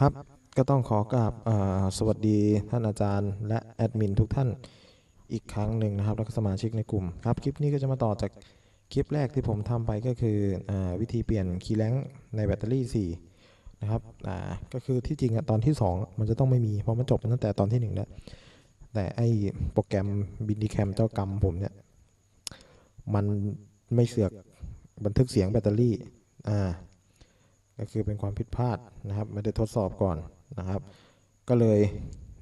ครับ ก็ต้องขอกราบสวัสดีท่านอาจารย์และแอดมินทุกท่านอีกครั้งหนึ่งนะครับ แล้วก็สมาชิกในกลุ่มครับ คลิปนี้ก็จะมาต่อจากคลิปแรกที่ผมทำไปก็คืออวิธีเปลี่ยนคีย์แลงในแบตเตอรี่ 4 นะครับอ่าก็คือที่จริงอะตอนที่ 2 มันจะต้องไม่มี เพราะมันจบตั้งแต่ตอนที่ 1 แล้ว แต่ไอโปรแกรมบินดีแคมเจ้ากรรมผมเนี่ย มันไม่เสือกบันทึกเสียงแบตเตอรี่อ่า ก็คือเป็นความผิดพลาดนะครับไม่ได้ทดสอบก่อนนะครับ ก็เลย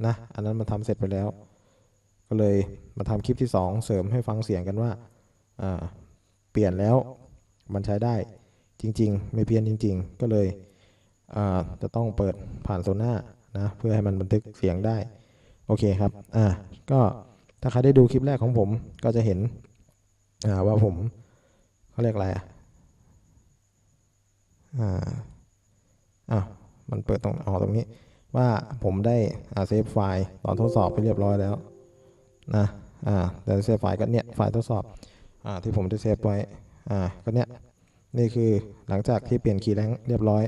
นะอันนั้นมันทำเสร็จไปแล้ว ก็เลยมาทำคลิปที่ 2 เสริมให้ฟังเสียงกันว่าเปลี่ยนแล้วมันใช้ได้จริง ๆ ไม่เพี้ยนจริง ๆ ก็เลยจะต้องเปิดผ่านโซน่านะเพื่อให้มันบันทึกเสียงได้โอเคครับอ่าก็ถ้าใครได้ดูคลิปแรกของผมก็จะเห็นว่าผมเขาเรียกอะไรอะ อ่าอ้าวมันเปิดตรงอ๋อตรงนี้ ว่าผมได้อ่าเซฟไฟล์ตอนทดสอบไปเรียบร้อยแล้วนะอ่าแต่เซฟไฟล์ก็เนี่ยไฟล์ทดสอบอ่าที่ผมได้เซฟไว้อ่าก็เนี่ยนี่คือหลังจากที่เปลี่ยนคีย์แรงเรียบร้อย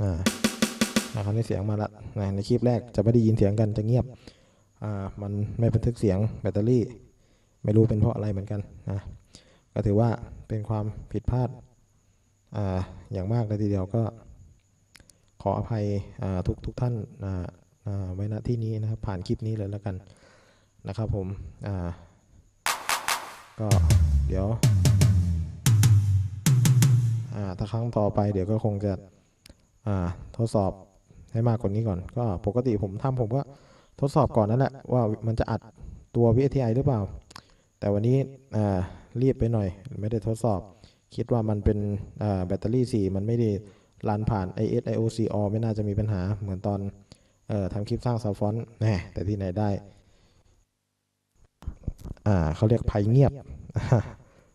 อ่าคราวนี้เสียงมาละนะในคลิปแรกจะไม่ได้ยินเสียงกันจะเงียบอ่ามันไม่บันทึกเสียงแบตเตอรี่ ไม่รู้เป็นเพราะอะไรเหมือนกันนะก็ถือว่าเป็นความผิดพลาดอาอย่างมากเลยทีเดียวก็ ขออภัยทุกทุกท่านไว้ณที่นี้นะครับผ่านคลิปนี้เลยแล้วกันนะครับผมก็เดี๋ยวถ้าครั้งต่อไปเดี๋ยวก็คงจะทดสอบให้มากกว่านี้ก่อน ก็ปกติผมทำผมก็ทดสอบก่อนนั่นแหละว่ามันจะอัดตัว VTI หรือเปล่า แต่วันนี้รีบไปหน่อย ไม่ได้ทดสอบ คิดว่ามันเป็นแบตเตอรี่ 4 มันไม่ได้รันผ่าน IS IOC o ไม่น่าจะมีปัญหาเหมือนตอนออทำคลิปสร้างซาวฟอนต์แหมแต่ที่ไหนได้เขาเรียกภัยเงียบ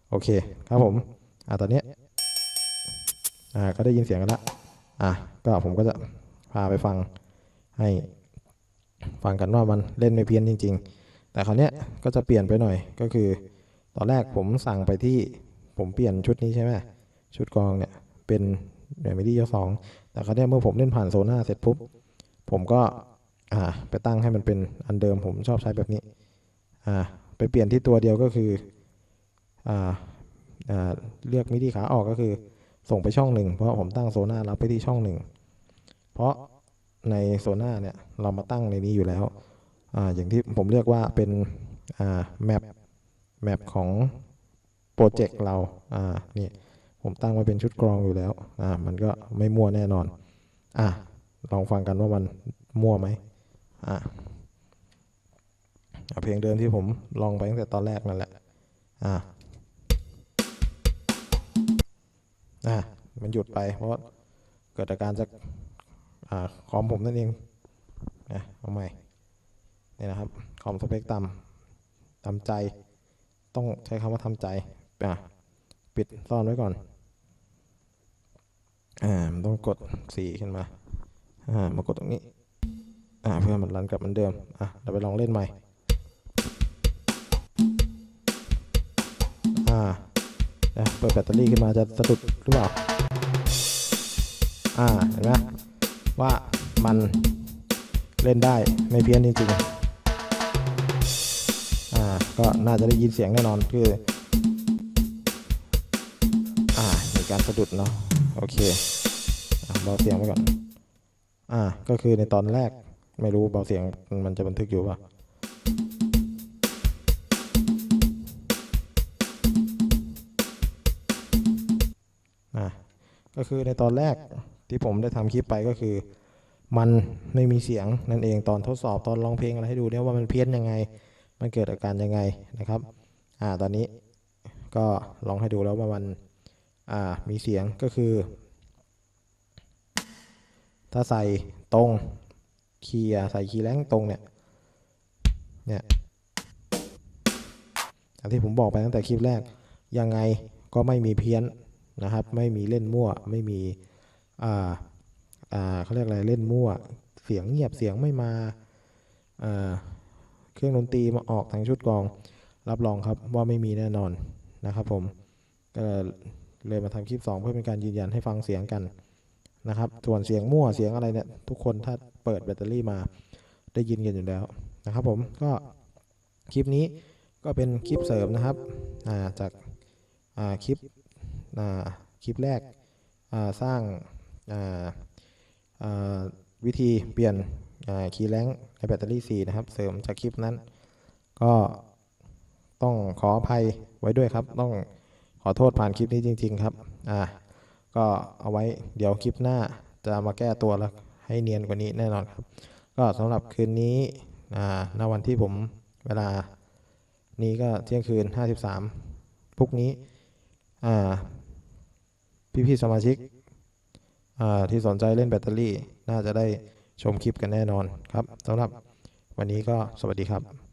โอเคครับผมอ่าตอนนี้อ่าก็ได้ยินเสียงกันละอะก็ผมก็จะพาไปฟังให้ฟังกันว่ามันเล่นไม่เพี้ยนจริง ๆ แต่คราวเนี้ยก็จะเปลี่ยนไปหน่อยก็คือ ตอนแรกผมสั่งไปที่ผมเปลี่ยนชุดนี้ใช่ไหมชุดกองเนี่ยเป็นเมโมรี่ยสองแต่คราวเนี้ยเมื่อผมเล่นผ่านโซน่าเสร็จปุ๊บผมก็อ่าไปตั้งให้มันเป็นอันเดิมผมชอบใช้แบบนี้อ่าไปเปลี่ยนที่ตัวเดียวก็คืออ่าอ่าเลือกมิดีขาออกก็คือส่งไปช่องหนึ่งเพราะผมตั้งโซน่ารับไปที่ช่องหนึ่งเพราะในโซน่าเนี่ยเรามาตั้งในนี้อยู่แล้ว อ่าอย่างที่ผมเรียกว่าเป็นอ่าแมปแมปของโปรเจกต์เราอ่านี่ผมตั้งไว้เป็นชุดกรองอยู่แล้วอ่ามันก็ไม่มั่วแน่นอนอะลองฟังกันว่ามันมั่วไหมอะเอาเพลงเดิมที่ผมลองไปตั้งแต่ตอนแรกนั่นแหละอะอะมันหยุดไปเพราะเกิดอาการจากอ่าคอมผมนั่นเองนะเอาใหม่ นี่นะครับคอมสเปคต่ำต่ำใจ ต้องใช้คำว่าทำใจอะปิดซ่อนไว้ก่อนอ่ามันต้องกดสีขึ้นมาอ่ามากดตรงนี้อ่าเพื่อมันรันกลับเหมือนเดิมอะเราไปลองเล่นใหม่อ่าเดี๋ยวเปิดแบตเตอรี่ขึ้นมาจะสะดุดหรือเปล่าอ่าเห็นไหมว่ามันเล่นได้ไม่เพี้ยนจริงๆ อ่าก็น่าจะได้ยินเสียงแน่นอนคือ อ่ามีการสะดุดเนาะโอเคเบาเสียงไว้ก่อน อ่า ก็คือในตอนแรกไม่รู้เบาเสียงมันจะบันทึกอยู่ป่ะอ่าก็คือในตอนแรกที่ผมได้ทำคลิปไปก็คือ มันไม่มีเสียงนั่นเองตอนทดสอบตอนร้องเพลงอะไรให้ดูเนี่ยว่ามันเพี้ยนยังไง มันเกิดอาการยังไงนะครับอ่าตอนนี้ก็ลองให้ดูแล้วว่ามันอ่ามีเสียงก็คือ ถ้าใส่ตรงคีย์ใส่คีย์แรงตรงเนี่ยเนี่ยอย่างที่ผมบอกไปตั้งแต่คลิปแรกยังไงก็ไม่มีเพี้ยนนะครับ ไม่มีเล่นมั่วไม่มีอ่าอ่าเขาเรียกอะไรเล่นมั่ว เสียงเงียบเสียงไม่มาอ่า เครื่องดนตรีมาออกทางชุดกอง รับรองครับว่าไม่มีแน่นอนนะครับผมก็เลยมาทำคลิป 2 เพื่อเป็นการยืนยันให้ฟังเสียงกันนะครับส่วนเสียงมั่วเสียงอะไรเนี่ยทุกคนถ้าเปิดแบตเตอรี่มาได้ยินกันอยู่แล้วนะครับผมก็คลิปนี้ก็เป็นคลิปเสริมนะครับาจากาคลิปคลิปแรกสร้างาาวิธีเปลี่ยน คีย์แรงในแบตเตอรี่ 4 นะครับ เสริมจากคลิปนั้น ก็ต้องขออภัยไว้ด้วยครับ ต้องขอโทษผ่านคลิปนี้จริง ๆ ครับ อ่า ก็เอาไว้เดี๋ยวคลิปหน้าจะมาแก้ตัวแล้วให้เนียนกว่านี้แน่นอนครับ ก็สำหรับคืนนี้อ่าณวันที่ผมเวลานี้ก็เที่ยงคืน 53พรุ่งนี้อ่าพี่ๆสมาชิกอ่าที่สนใจเล่นแบตเตอรี่น่าจะได้ ชมคลิปกันแน่นอนครับสำหรับวันนี้ก็สวัสดีครับ